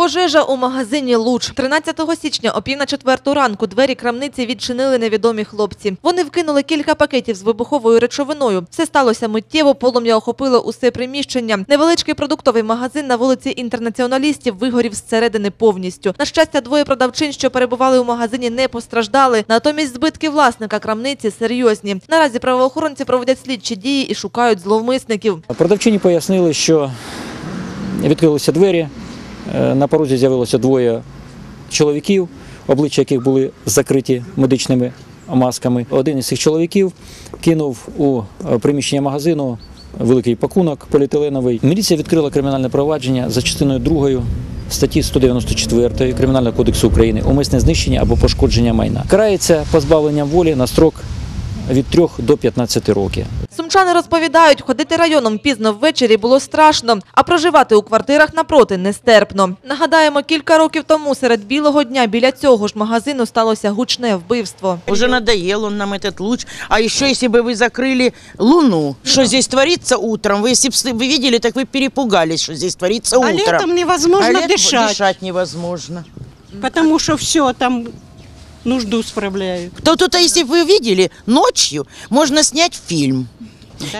Пожежа у магазині Луч. 13 січня о пів на четверту ранку двері крамниці відчинили невідомі хлопці. Вони вкинули кілька пакетів з вибуховою речовиною. Все сталося миттєво, полум'я охопило усе приміщення. Невеличкий продуктовий магазин на вулиці інтернаціоналістів вигорів зсередини повністю. На щастя, двоє продавчин, що перебували у магазині, не постраждали. Натомість збитки власника крамниці серйозні. Наразі правоохоронці проводять слідчі дії і шукають зловмисників. Продавчині пояснили, що відкрилися двері, на порозі з'явилося двоє чоловіків, обличчя яких були закриті медичними масками. Один із цих чоловіків кинув у е, приміщення магазину великий пакунок поліетиленовий. Міліція відкрила кримінальне провадження за частиною 2 статті 194 Кримінального кодексу України умисне знищення або пошкодження майна. Карається позбавленням волі на строк від 3 до 15 років. Сумчани розповідають, ходити районом пізно ввечері було страшно, а проживати у квартирах напроти нестерпно. Нагадаємо, кілька років тому серед білого дня біля цього ж магазину сталося гучне вбивство. Уже надоел он нам этот луч. А еще если бы вы закрыли луну, что здесь творится утром, вы если бы вы видели, так вы перепугались, что здесь творится А утром. летом невозможно А летом дышать, дышать невозможно. потому что все там нужду справляют. То тут, а если бы вы видели, ночью можно снять фильм.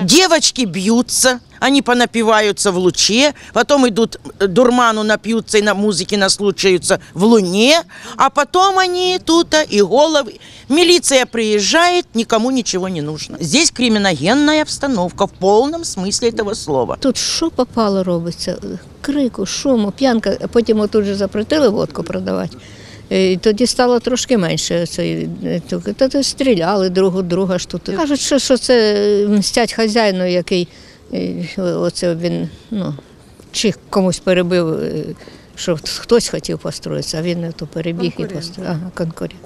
Девочки бьются, они понапиваются в луче, потом идут э, дурману напьются и на музыке наслушаются в луне, а потом они тут а, и головы. Милиция приезжает, никому ничего не нужно. Здесь криминогенная обстановка в полном смысле этого слова. Тут що попало робиться? Крику, шуму, п'янка, а потім отут же запретили водку продавати. Е, І тоді стало трошки менше. цієї, е, то стріляли друг у друга ж тут. Кажуть, що, що це мстять хазяїну, який е, оце він ну, чи комусь перебив, е, що хтось хотів построїтися, а він то перебіг і построїв. Ага, конкурент.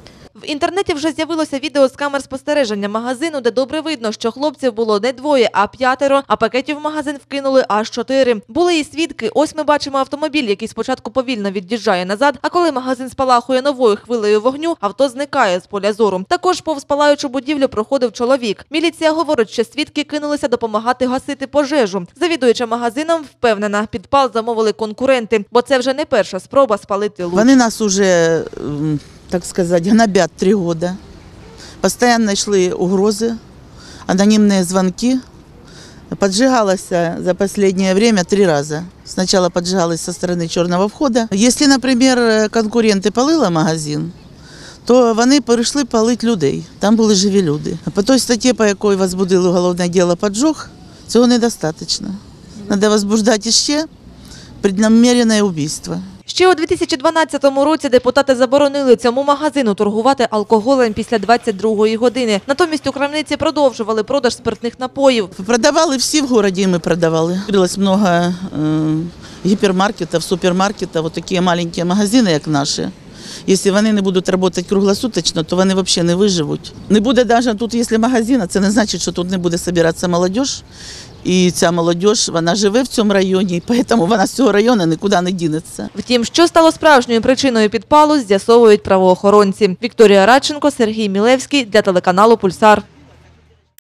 В інтернеті вже з'явилося відео з камер спостереження магазину, де добре видно, що хлопців було не двоє, а п'ятеро, а пакетів в магазин вкинули аж чотири. Були і свідки. Ось ми бачимо автомобіль, який спочатку повільно від'їжджає назад, а коли магазин спалахує новою хвилею вогню, авто зникає з поля зору. Також повз палаючу будівлю проходив чоловік. Міліція говорить, що свідки кинулися допомагати гасити пожежу. Завідуюча магазином впевнена, підпал замовили конкуренти, бо це вже не перша спроба спалити луч. Вони нас уже, м, так сказать, гнобят три года. Постоянно йшли угрози, анонімні звонки. Поджигалося за последнее время три раза. Сначала поджигалось со стороны черного входа. Если, например, конкуренти палили магазин, то вони перейшли палити людей. Там були живі люди. По той статті, по якій возбудили уголовне діло поджог, цього недостатньо. Треба возбуждати ще преднамерене убийство. Ще у 2012 році депутати заборонили цьому магазину торгувати алкоголем після 22-ї години. Натомість у крамниці продовжували продаж спиртних напоїв. Продавали всі в городі, ми продавали. Відкрилось много е, гіпермаркетів, супермаркетів, такі маленькі магазини, як наші. Якщо вони не будуть працювати круглосуточно, то вони взагалі не виживуть. Не буде навіть тут, якщо магазин, це не значить, що тут не буде збиратися молодь. І ця молодь, вона живе в цьому районі, і тому вона з цього району нікуди не дінеться. Втім, що стало справжньою причиною підпалу, з'ясовують правоохоронці. Вікторія Радченко, Сергій Мілевський для телеканалу Пульсар.